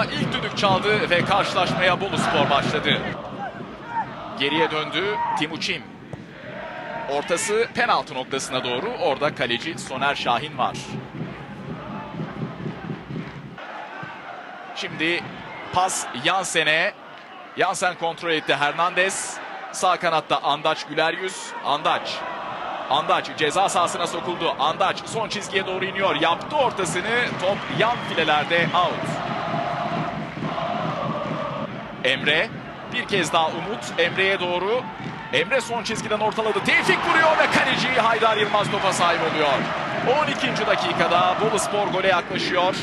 dakikada ilk düdük çaldı ve karşılaşmaya Bolu Spor başladı. Geriye döndü Timuçin. Ortası penaltı noktasına doğru. Orada kaleci Soner Şahin var. Şimdi pas Yansen'e. Yansen kontrol etti Hernandez. Sağ kanatta Andaç Güler Yüz. Andaç. Andaç ceza sahasına sokuldu. Andaç son çizgiye doğru iniyor. Yaptı ortasını. Top yan filelerde out. Emre. Bir kez daha Umut. Emre'ye doğru. Emre son çizgiden ortaladı. Tevfik vuruyor ve kaleci Haydar Yılmaz topa sahip oluyor. 12. dakikada Bolu Spor gole yaklaşıyor.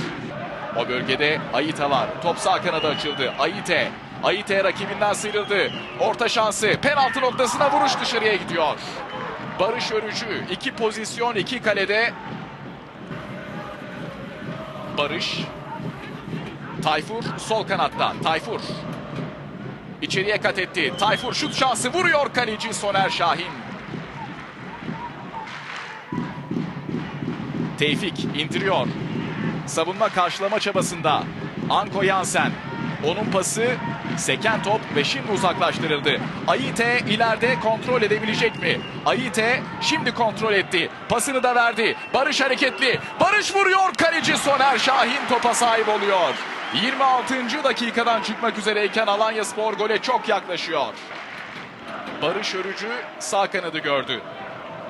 O bölgede Ayita var. Top sağ kanada açıldı. Ayite. Ayite rakibinden sıyrıldı. Orta şansı. Penaltı noktasına vuruş dışarıya gidiyor. Barış Örücü. iki pozisyon iki kalede. Barış. Tayfur sol kanatta. Tayfur. İçeriye kat etti. Tayfur şut şansı vuruyor kaleci Soner Şahin. Tevfik indiriyor. Savunma karşılama çabasında. Anko Yansen. Onun pası seken top ve şimdi uzaklaştırıldı. Ayite ileride kontrol edebilecek mi? Ayite şimdi kontrol etti. Pasını da verdi. Barış hareketli. Barış vuruyor. Kaleci Soner Şahin topa sahip oluyor. 26. dakikadan çıkmak üzereyken Alanya Spor gole çok yaklaşıyor. Barış Örücü sağ kanadı gördü.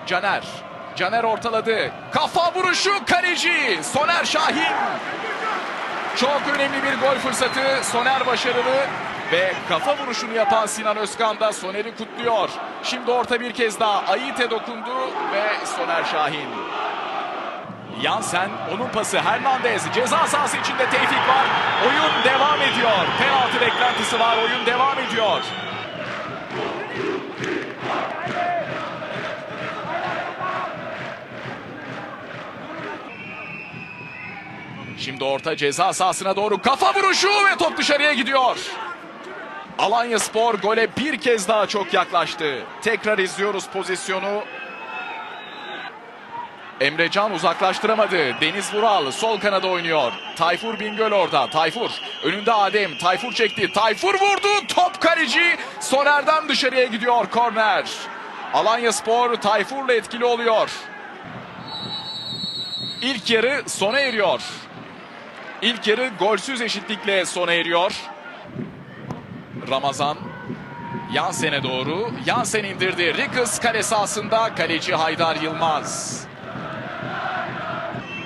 Caner. Caner ortaladı. Kafa vuruşu kaleci Soner Şahin. Çok önemli bir gol fırsatı. Soner başarılı ve kafa vuruşunu yapan Sinan Özkan da Soner'i kutluyor. Şimdi orta bir kez daha Ayite dokundu ve Soner Şahin. Yansen onun pası Hernandez ceza sahası içinde Tevfik var. Oyun devam ediyor. Penaltı beklentisi var. Oyun devam ediyor. Şimdi orta ceza sahasına doğru kafa vuruşu ve top dışarıya gidiyor. Alanya Spor gole bir kez daha çok yaklaştı. Tekrar izliyoruz pozisyonu. Emrecan uzaklaştıramadı. Deniz Vural sol kanada oynuyor. Tayfur Bingöl orada. Tayfur önünde Adem. Tayfur çekti. Tayfur vurdu. Top kaleci Soner'den dışarıya gidiyor korner. Alanya Spor Tayfur'la etkili oluyor. İlk yarı sona eriyor. İlk yarı golsüz eşitlikle sona eriyor. Ramazan Yansen'e doğru. Yansen indirdi. Rickles kale sahasında kaleci Haydar Yılmaz.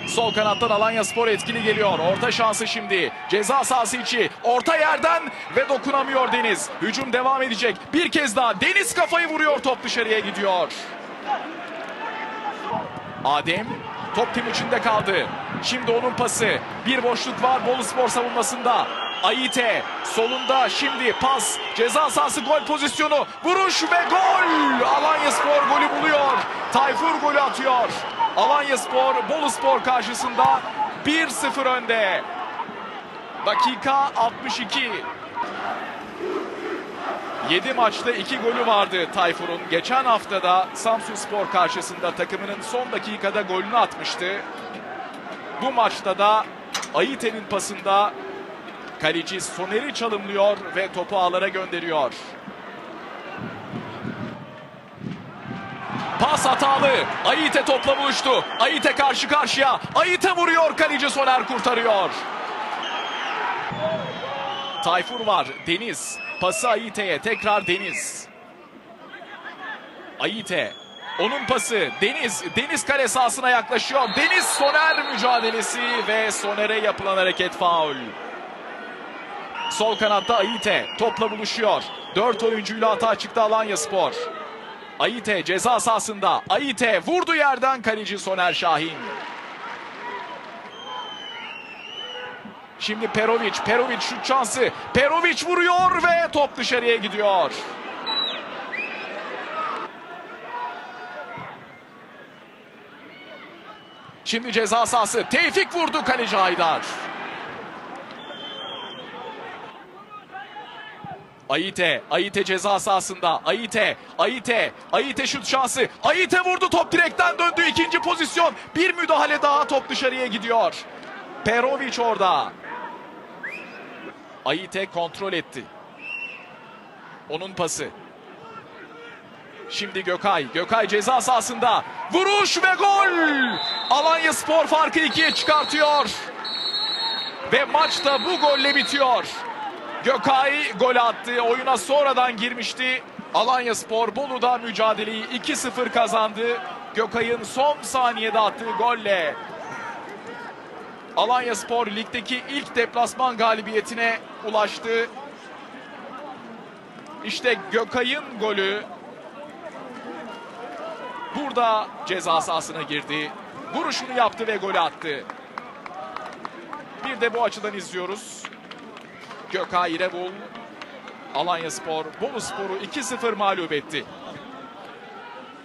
Sol kanattan Alanya Spor etkili geliyor. Orta şansı şimdi. Ceza sahası içi. Orta yerden ve dokunamıyor Deniz. Hücum devam edecek. Bir kez daha Deniz kafayı vuruyor. Top dışarıya gidiyor. Adem top tim içinde kaldı. Şimdi onun pası. Bir boşluk var Bolu Spor savunmasında. Ayite solunda şimdi pas. Ceza sahası gol pozisyonu. Vuruş ve gol. Alanya Spor golü buluyor. Tayfur golü atıyor. Alanya Spor Bolu Spor karşısında 1-0 önde. Dakika 62. 7 maçta 2 golü vardı Tayfur'un. Geçen haftada Samsun Spor karşısında takımının son dakikada golünü atmıştı. Bu maçta da Ayite'nin pasında kaleci Soner'i çalımlıyor ve topu ağlara gönderiyor. Pas hatalı. Ayite topla buluştu. Ayite karşı karşıya. Ayite vuruyor. Kaleci Soner kurtarıyor. Tayfur var. Deniz. Pası Ayite'ye. Tekrar Deniz. Ayite. Onun pası. Deniz. Deniz kale sahasına yaklaşıyor. Deniz Soner mücadelesi ve Soner'e yapılan hareket faul. Sol kanatta Ayite. Topla buluşuyor. Dört oyuncuyla hata çıktı Alanya Spor. Ayite ceza sahasında. Ayite vurdu yerden kaleci Soner Şahin. Şimdi Perovic. Perovic şut şansı. Perovic vuruyor ve top dışarıya gidiyor. Şimdi ceza sahası. Tevfik vurdu kaleci Haydar. Ayite, Ayite ceza sahasında. Ayite, Ayite, Ayite şut şansı. Ayite vurdu top direkten döndü ikinci pozisyon. Bir müdahale daha top dışarıya gidiyor. Perovic orada. Ayite kontrol etti. Onun pası. Şimdi Gökay. Gökay ceza sahasında. Vuruş ve gol! Alanya Spor farkı ikiye çıkartıyor. Ve maç da bu golle bitiyor. Gökay gol attı. Oyuna sonradan girmişti. Alanya Spor Bolu'da mücadeleyi 2-0 kazandı. Gökay'ın son saniyede attığı golle Alanya Spor ligdeki ilk deplasman galibiyetine ulaştı. İşte Gökay'ın golü burada ceza sahasına girdi. Vuruşunu yaptı ve golü attı. Bir de bu açıdan izliyoruz. Gökay İrevul Alanya Spor Bolu Spor'u 2-0 mağlup etti.